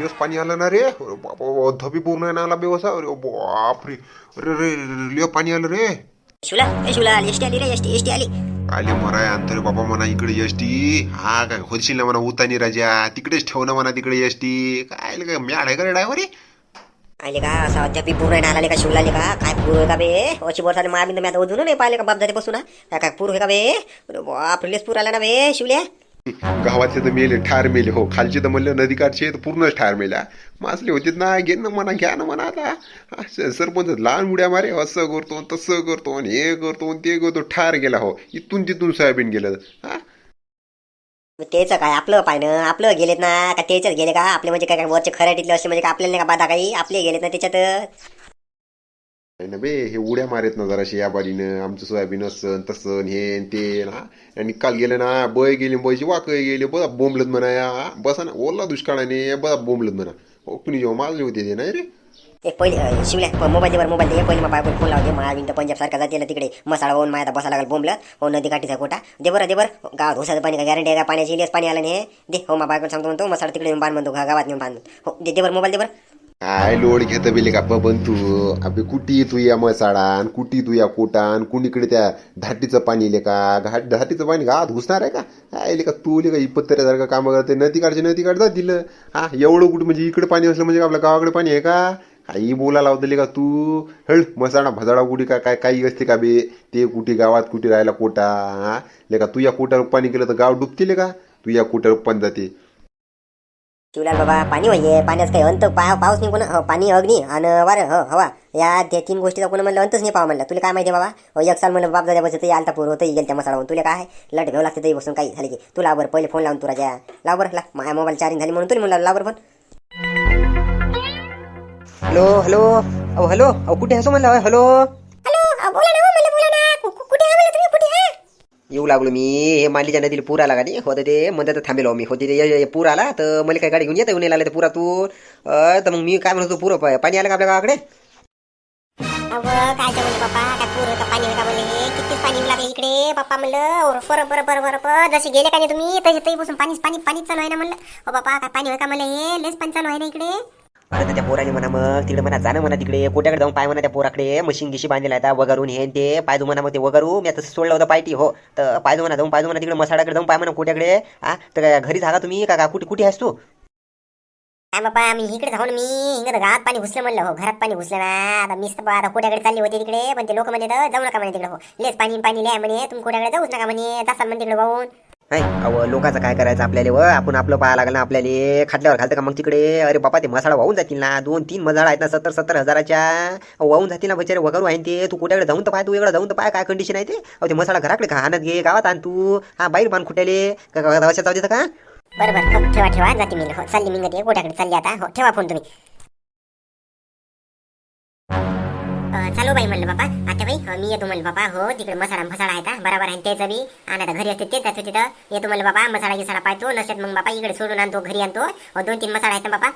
दिवस पाणी आलं ना रे बाबा धबी पूर्ण नाही आला बेवसा अरे बापरे अरे रे लिओ पाणी आलं रे शिवला ए शिवला एसटी आली रे एसटी एसटी आली आले मराय अंतरे बाबा म्हणा इकडे एसटी हा काय होशील ना म्हणा उतानी राजा तिकडेच ठेव ना म्हणा तिकडे एसटी काय काय मॅड आहे का रे ड्रायव्हर आले का असा अद्याप पूर्ण नाही आले का शिवला आले का काय पूर आहे का बे अशी बोलता मारली तर मी आता अजून नाही पाहिले का बाप जाते बसून काय काय पूर आहे का बे बाप लेस पूर आला ना बे शिवल्या गावातले तर मेले ठार मेले. हो खालचे तर म्हणले नदीकाठचे तर पूर्णच ठार मेल्या मासले होते ना घे ना म्हणा घ्या ना म्हणा आता. सरपंच लहान उड्या मारे असं करतो तसं करतो आणि हे करतो आणि ते करतो ठार गेला हो. इथून तिथून सोयाबीन गेलं. हा? तेच काय आपलं पाहिनं आपलं गेलेत ना का तेच गेले का? आपले म्हणजे काय काय वरचे टिकले असे म्हणजे का आपल्याला नाही का बाधा काही? आपले गेलेत ना त्याच्यात? नाही ना बे हे उड्या मारेत ना जराशी या बारीनं आमचं सोयाबीन असं तसन हे न ते ना आणि काल गेले ना बय गेले बयची वाकय गेले बघा बोंबलत म्हणा या. बसा ना ओला दुष्काळाने बघा बोंबलत म्हणा. हो कुणी जेव्हा माजले होते ते नाही रे? एक पहिले शिवल्या मोबाईल देवर मोबाईल दे पहिले मग बायको फोन लावते तर पंजाब सारखा जाते ना तिकडे. मसाला होऊन माझ्या बसा लागला बोंबलं. हो नदी काठीचा कोटा. दे बरं दे बरं. गाव धुसाचं पाणी का गॅरंटी आहे का? पाण्याची इलेस पाणी आलं नाही दे हो मा बायको सांगतो म्हणतो मसाला तिकडे बांध म्हणतो गावात नेऊन बांध हो दे दे बरं मोबाईल दे बरं. काय लोड घेत बेले का? पण तू अबे कुटी तू या मसाडान? कुटी तू या कोटान? कुणीकडे त्या धाटीचं पाणी इले का? घाट धाटीचं पाणी घात घुसणार आहे का? काय का तू इले का इपत्तऱ्यासारखं काम करते नदी काढचे नदी काढता दिलं. हा एवढं कुठं म्हणजे इकडे पाणी असलं म्हणजे आपल्या गावाकडे पाणी आहे का? काही बोला लावतले का तू? हळ मसाडा भजाडा कुठे का? काय काही असते का बे? ते कुठे गावात कुठे राहायला कोटा? हा? ले का तू या कोट्यावर पाणी केलं तर गाव डुबतील का? तू या कोट्यावर पण जाते. शिवलाल बाबा पाणी होईये पाण्यात काही अंत पा पाऊस नाही कोण हो, पाणी अग्नी आणि वारं हो हवा. या त्या तीन गोष्टीचा कोण म्हणलं अंतच नाही पावा म्हणलं. तुला काय माहिती बाबा? हो, एक साल म्हणलं बाप दादा बसत आलता पूर होतं गेल त्या मसाला तुला काय? लट घेऊ लागते तरी बसून काही झाले की. तुला बरं पहिले फोन लावून तू राजा लाव ला माझ्या मोबाईल चार्जिंग झाली म्हणून तुला म्हणलं लाव फोन हॅलो हॅलो. अहो हॅलो. अहो कुठे हसो म्हणलं हॅलो बोला ना मला बोला ना कुठे आहे मला तुम्ही कुठे येऊ लागलो मी. हे मालीच्या नदीला पूर आला का नाही होतं ते म्हणतात थांबेलो हो मी. होते ते पूर आला तर मला काय गाडी घेऊन येता येऊन आला ते पुरातून. तर मग मी काय म्हणतो पूर पाणी आलं का आपल्या गावाकडे? काय म्हणलं पाणी इकडे. पप्पा म्हणलं बरं बरं बरं बरं बरं जसे गेले का नाही तुम्ही? तसे तरी बसून पाणी पाणी पाणीच चालू आहे ना म्हणलं. हो बापा काय पाणी होय का? म्हणलं हे लेस पाणी चालू आहे ना इकडे. अरे त्या पोराने म्हणा मग तिकडे म्हणा जाणं म्हणा तिकडे कोट्याकडे जाऊन पाय म्हणा त्या पोराकडे. मशीन गिशी बांधलेला आहे वगरून हे न ते पायदू म्हणा मग ते वगरू मी आता सोडलं होतं पायटी हो. तर पायदू म्हणा जाऊन पायदू म्हणा तिकडे मसाडाकडे जाऊन पाय म्हणा कोट्याकडे. हा तर घरी जागा तुम्ही का कुठे कुठे आहेस तू? काय बाबा मी इकडे जाऊन मी हिंगत घरात पाणी घुसलं म्हणलं हो घरात पाणी घुसलं ना. आता मीच तर आता कोट्याकडे चालली होती तिकडे पण ते लोक म्हणजे जाऊ नका म्हणे तिकडे हो. लेस पाणी पाणी लिहा म्हणे तुम्ही कोट्याकडे जाऊच नका म्हणे जासाल म्हणे तिकडे पाहून नाही अव लोकांचं काय करायचं आपल्याला व आपण आपलं पाहायला लागलं ना आपल्याला खाटल्यावर घालतं का मग तिकडे? अरे बापा ते मसाला वाहून जातील ना. दोन तीन मसाला आहेत ना सत्तर सत्तर हजाराच्या. वाहून जातील ना बिचारे वगैरे आहे ते. तू कुठ्याकडे जाऊन तर पाय तू इकडे जाऊन तर पाय काय कंडिशन आहे ते? अहो ते मसाला घराकडे का आणत घे गावात आण तू. हा बाहेर बांध खुट्याले. का जाऊ देतं का? बरं हो, ठेवा ठेवा. जाते मी. हो चालली मी कोट्याकडे चालली आता. हो ठेवा फोन तुम्ही. चालू बाई म्हणलं बापा. आता बाई मी येतो म्हणलं बापा. हो तिकडे मसाला मसाला आहे का बरोबर आहे त्याचं बी. आणि आता घरी असते ते त्याचं तिथं. येतो म्हणलं बापा. मसाला गिसाला पाहतो. नसत मग बापा इकडे सोडून आणतो घरी आणतो. दोन तीन मसाला आहेत ना बापा.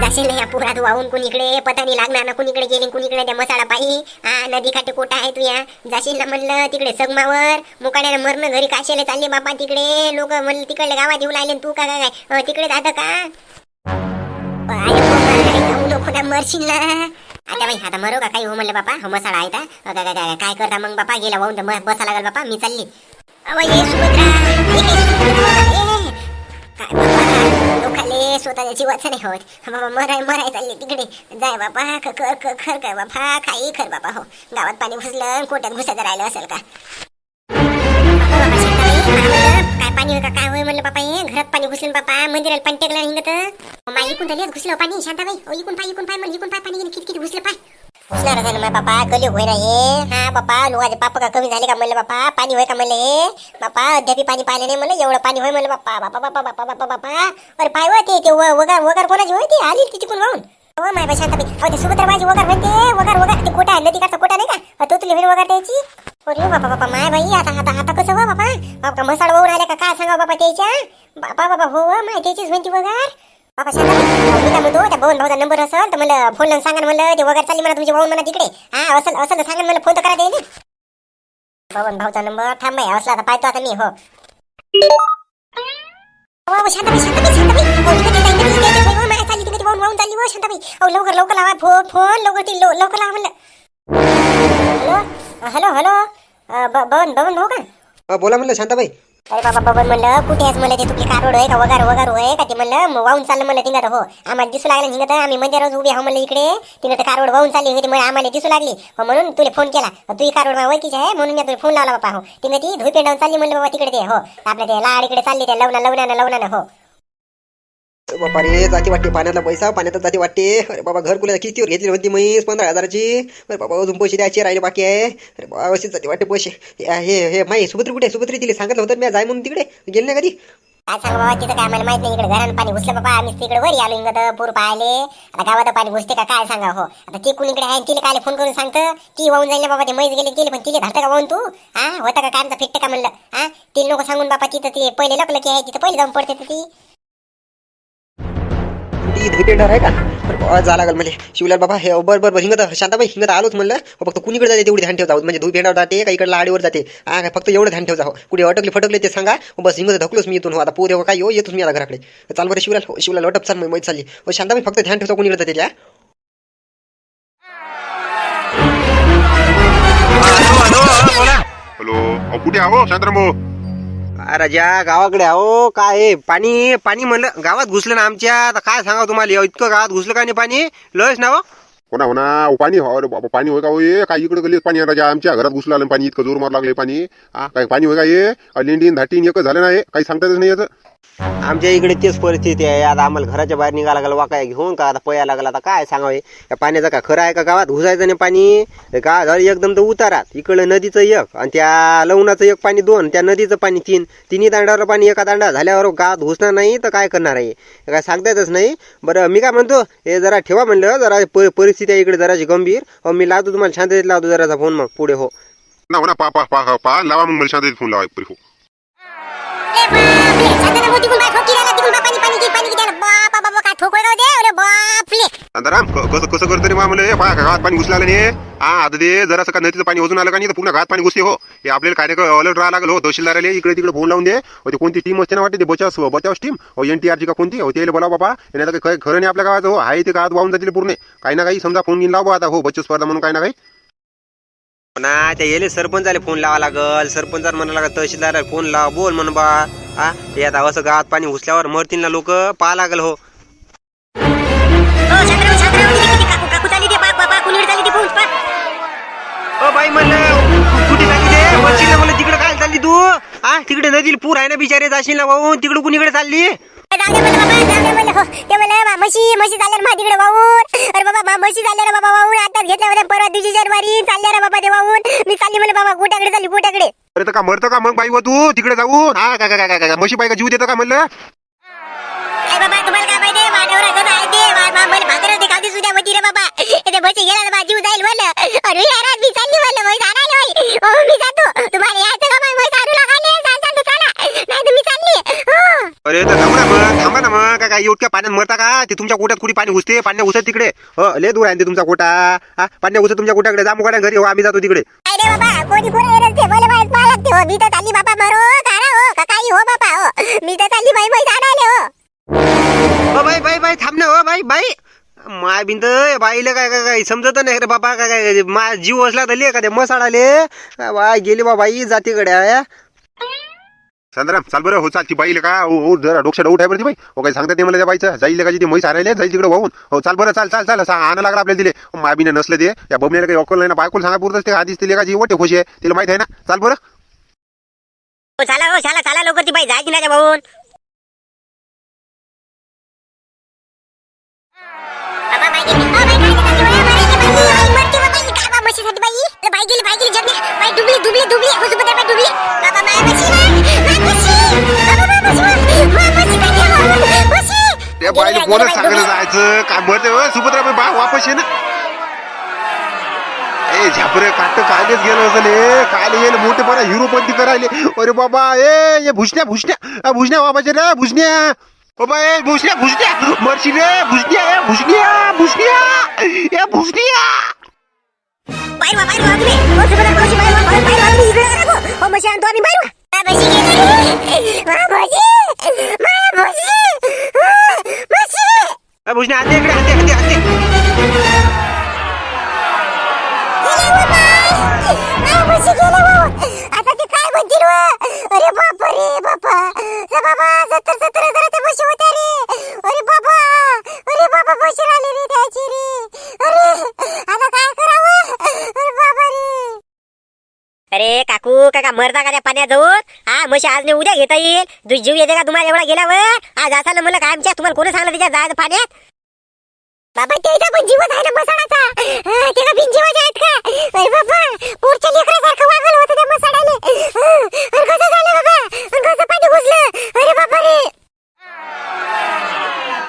जाशील नाही या पुरात वाहून कुणीकडे? पता नाही लागणार ना कुणीकडे गेली कुणीकडे त्या मसाला पायी? हा नदी काठी कोटा आहे तुया. या जाशील ना म्हणलं तिकडे सगमावर. मुकाड्याला मरण घरी काशेले चालले बापा तिकडे. लोक म्हणलं तिकडे गावात येऊ लागले तू का काय तिकडे जातं का? मरशील. ना आता बाई आता मरो का काही? हो म्हणलं बापा हो मसाला आहे का काय करता मग बापा? गेला वाहून तर बसा लागल बापा मी चालली. अहो, ये लोकाले स्वतःच्या जीवाचं नाही होत. बाबा मराय मराय तिकडे. जाय बापा ख- कर कर खर काय बापा काही खर बापा हो. गावात पाणी घुसलं कोट्यात घुसायचं राहिलं असेल का? पाणी होय का काय होय म्हणलं बापा हे? घरात पाणी घुसलं बापा. मंदिराला पाणी टेकलं हिंगत. माई इकून झाली घुसलं हो पाणी. शांताबाई ओ इकून पाय इकून पाय म्हणलं इकून पाय पाणी गेलं किती किती घुसलं पाय. घुसणार झालं माय बापा कली होय ना हे? हा बापा लोकांचे पाप का कमी झाले का म्हणलं बापा? पाणी होय का म्हणलं हे? बापा अद्याप पाणी पाहिलं नाही म्हणलं. एवढं पाणी होय म्हणलं बापा. बापा बापा बापा बापा बापा. अरे पाय होय ते ते वगार वगार कोणाची होय ती? आली ती तिकून वाहून. हो माय बाई शांताबाई. अहो ते सुभद्राबाजी वगार म्हणते वगार वगार. ते कोटा आहे नदीकाठचा कोटा नाही का? तो तुला हिर वगार द्यायची अरे बापा बापा माय बाई आता आता आता कसं वा बापा? बापा मसाला वाहून आल्या का? काय सांगा हो बापा त्याच्या? बापा बापा हो, हो माय त्याचीच म्हणती वगार. बापा सांगा मी काय म्हणतो त्या भाऊन भाऊचा नंबर असेल तर मला फोन लावून सांगा म्हणलं ते वगैरे चालली म्हणा तुमची भाऊन म्हणा तिकडे. हा असेल असेल तर सांगा ना मला फोन तर करा द्यायला भाऊन भाऊचा नंबर थांब बाई असला आता पाहतो आता मी हो. शांताबाई शांताबाई शांताबाई अहो चालली तिकडे वाहून वाहून चालली व शांताबाई अहो लवकर लवकर लावा फोन फोन लवकर ती लवकर लावा म्हणलं. Hello hello. बबन बबन भाऊ का? अ, बोला म्हणलं शांताबाई. अरे बाबा बबन म्हणलं कुठे आहेस म्हणलं ते? तुझे कारोड आहे का? वगार वगार होय का ते म्हणलं? म- वाहून चाललं म्हणलं तिंगत हो. आम्हाला दिसू लागलं तिंगत आम्ही मंदिरावर उभी आहो म्हणलं इकडे. तिंगत कारोड वाहून चालली होती म्हणून आम्हाला दिसू लागली. हो म्हणून तुला फोन केला. तुझी कारोड ओळखीची आहे? म्हणून मी तुला फोन लावला बाबा हो. तिंगत ती धुई पेंडावून चालली म्हणलं बाबा तिकडे ते हो. आपल्या ते लाड इकडे चालली ते लवणा लवणानं लवणानं हो. बापा रे जाती वाटते पाण्यातला पैसा पाण्यात जाती वाटते. अरे बाबा घर कुल्या किस्तीवर घेतली होती मी पंधरा हजाराची. अरे बाबा अजून पैसे द्यायचे राहिले बाकी आहे. अरे बाबा अशीच जाती वाटते पैसे. हे हे हे माई सुभद्री कुठे सुभद्री तिला सांगितलं होतं मी जाय म्हणून तिकडे. गेले नाही कधी? काय सांग बाबा तिथं काय आम्हाला माहीत नाही इकडे. घरानं पाणी घुसलं बाबा आम्ही तिकडे वर आलो इंगत पूर पाहिले आता गावात पाणी घुसते का काय सांगा हो. आता ती कुणी इकडे आहे तिला काय फोन करून सांगतं? ती वाहून जाईल बाबा ते मैस गेले गेले पण तिला धरतं का वाहून तू? हा? होता का कामचा फिट्ट का म्हणलं? हा? तिला नको सांगून बाबा तिथं ते पहिले लकलं की आहे तिथं पहिले जाऊन पडते ती. ती धुपेंडर आहे का? बाबा जा लागल म्हणजे शिवलाल बाबा हे बर बर बर हिंगत शांताबाई हिंगत आलोच म्हणलं. हो, फक्त कुणीकडे जाते तेवढी ध्यान ठेव जाऊ. म्हणजे धुपेंडावर जाते का इकडे लाडीवर जाते? हा काय फक्त एवढं ध्यान ठेव जाऊ कुठे अटकले फटकले ते सांगा. हो, बस हिंगत ढकलोच मी इथून. हो, आता पोरे काय येऊ येतोच मी आता घराकडे. चाल बरं शिवलाल हो, शिवलाल वाटप चाल माहिती चालली. हो शांताबाई फक्त ध्यान ठेवता कुणीकडे जाते त्या. हॅलो कुठे आहो शांताराम भाऊ? अरे ज्या गावाकडे अहो काय पाणी पाणी म्हणलं गावात घुसलं ना आमच्या. आता काय सांगा तुम्हाला? इतकं गावात घुसलं का नाही पाणी? लयच ना हो? कोणा होना अहो, पाणी हो अरे बाबा पाणी होय का होय? काय इकडे गलीत पाणी आहे राजा? आमच्या घरात घुसलं आलं पाणी इतकं जोर मार लागले पाणी. हा काय पाणी होय का ये लेंडीन धाटीन एकच झालं नाही काही सांगताच नाही याचं. आमच्या इकडे तेच परिस्थिती आहे. आता आम्हाला घराच्या बाहेर निघायला लागलं वाकाय घेऊन का? आता पया लागला आता काय सांगावे? या पाण्याचं का खरं आहे का गावात? घुसायचं नाही पाणी. का? झालं एकदम तर उतारात. इकडं नदीचं एक आणि त्या लवणाचं एक पाणी दोन त्या नदीचं पाणी तीन. तिन्ही दांडावर पाणी एका दांडा झाल्यावर गावात घुसणार नाही तर काय करणार आहे? हे काय सांगता येतच नाही. बरं मी काय म्हणतो हे जरा ठेवा म्हणलं जरा परिस्थिती आहे इकडे जराशी गंभीर. हो मी लावतो तुम्हाला शांततेत लावतो जराचा फोन मग पुढे हो. ना हो ना पा पा पा पा लावा मग मला शांत फोन लावा एक हो क- कसं कसं करतो रे मा म्हणलं पा गावात पाणी घुसलं आलं नाही हा आता ते जरासं का नदीचं पाणी वाजून आलं का नाही तर पूर्ण घात पाणी घुसते हो. हे आपल्याला कार्य अलर्ट राहा लागलं हो तहसीलदाराला इकडे तिकडे फोन लावून दे. हो ते कोणती टीम असते ना वाटते ते बचाव बचाव टीम हो एन टी आरची का कोणती? हो ते बोला बाबा हे नाही तर काही खरं नाही आपल्या गावाचं हो. आहे ते गावात वाहून जातील पूर्ण. काही ना काही समजा फोन घेऊन लावा आता हो बचत स्पर्धा म्हणून काही ना काही. ना त्या येले सरपंचाला फोन लावा लागल. सरपंचाला म्हणा लागल तहसीलदार फोन लाव बोल म्हण बा. हा? हे आता असं गावात पाणी घुसल्यावर मरतील ना लोक पाहा लागल हो. ओ बाई म्हणलं कुठे चालली ते? मरशील ना म्हणलं तिकडे काय चालली तू? हा? तिकडे नदीला पूर आहे ना बिचारे जाशील ना वाहून तिकडे कुणीकडे चालली? म्हशी म्हशी चालल्या मा तिकडे वाहून. अरे बाबा म्हशी चालल्या रे बाबा वाहून. आता घेतल्या परवा दिवशी जानेवारी चालल्या रे बाबा ते वाहून. मी चालली म्हणलं बाबा गोट्याकडे चालली गोट्याकडे. अरे तर का मरतं का मग बाई हो तू? तिकडे जाऊन. हा काय काय काय काय म्हशी बाई का जीव देतो का म्हणलं? अरे बाबा तुम्हाला काय माहिती? माझ्यावर कसं आहे ते मा- मा- मला भाकरच रे बाबा. ते म्हशी गेला ना जाईल म्हणलं. अरे यार मी चालली म्हणलं म्हैस आणायला होय हो मी जातो तुम्हाला यायचं का मग म्हैस आणू लागाले चाल चाल तू चला नाही तर मी चालली हो अरे तर थांबा ना मग ना मग काय? काय इतक्या पाण्यात मरता का? ते तुमच्या कोट्यात कुठे पाणी घुसते? पाण्यात घुसत तिकडे. लय दूर आहे ते तुमचा कोटा हा पाण्यात घुसत तुमच्या कोट्याकडे जा मुकाड्या घरी. हो आम्ही जातो तिकडे. अरे बाबा? कोणी कोणी येणार ते? मला माहीत पाहा लागते हो. मी तर चालली बाबा मरो. कारा हो. का काही हो बाबा हो. मी तर चालली बाई म्हैस आणायला हो. ओ बाई बाई बाई थांब ना ओ बाई बाई. माय बिंद बाईला काय काय काय समजत नाही रे बाबा काय काय मा जीव असला तर का मसाडाले. काय बाय गेली बा बाई जाती गड्या शांताराम चाल बरं हो चाल ती बाईला का हो हो, जरा डोक्यात उठ आहे बरं ती बाई हो काय सांगता ते मला त्या बाईचं जाईल का ती म्हैस हारायला जाईल तिकडे वाहून हो चाल बरं चाल चाल चाल सांग आणा लागला आपल्याला दिले माबिने नसले ते या बमण्याला काही अक्कल नाही ना बायकोला सांगा पुरतच ते आधीच तिले का जी वटे खुशी आहे तिला माहीत आहे ना चाल बरं हो चला हो चला चला लवकर ती बाई जायची नाही भाऊन. ओ, ही बाई गेली, बाई गेली, जगण्या. बाई डुबली, डुबली, डुबली. त्या बाईला बाई, सांगायला. जायचं? काय हो, सुभद्रा बाई बा वापस ये ना. ए झापरे काट कायलेच गेलं असं ले कायले येईल मोठेपणा हिरोपंती करायले. अरे बाबा ए ये भुसण्या भुसण्या भुसण्या बाबाचे रे भुसण्या बाबा ए भुसण्या भुसण्या मरशी रे भुसण्या ए भुसण्या भुसण्या ए भुसण्या बाहेर बाहेर सुभद्रा मावशी, बाहेर वा, बाहेर- बाहेर वा तुम्ही. इकडे नका. राहू. हो, म्हशी आणतो आम्ही बाहेर आबाशी भूषण आते इकडे आते आते आते आता ते काय म्हणतील अरे बापा रे बापा बाबा सत्तर सत्तर हजाराचे पैसे होते रे अरे बाबा अरे बाबा पैसे आले रे त्याची रे अरे आता काय करावं? अरे काकू काका मरता का त्या पाण्यात जाऊन? हा मशी आज नाही उद्या घेता येईल. तू जीव येते का तुम्हाला एवढा गेल्यावर? आज असाल म्हणलं काय आमच्या? तुम्हाला कोणी सांगलं तिच्या जायचं पाण्यात? बाबा त्याचा पण जीवच आहे ना मसाडाचा? त्याला बिन जीवाचे आहेत का? अरे बाबा वागलं होतं त्या मसाडाने अरे कसं झालं बाबा? कसं पाणी घुसलं? अरे बाबा रे!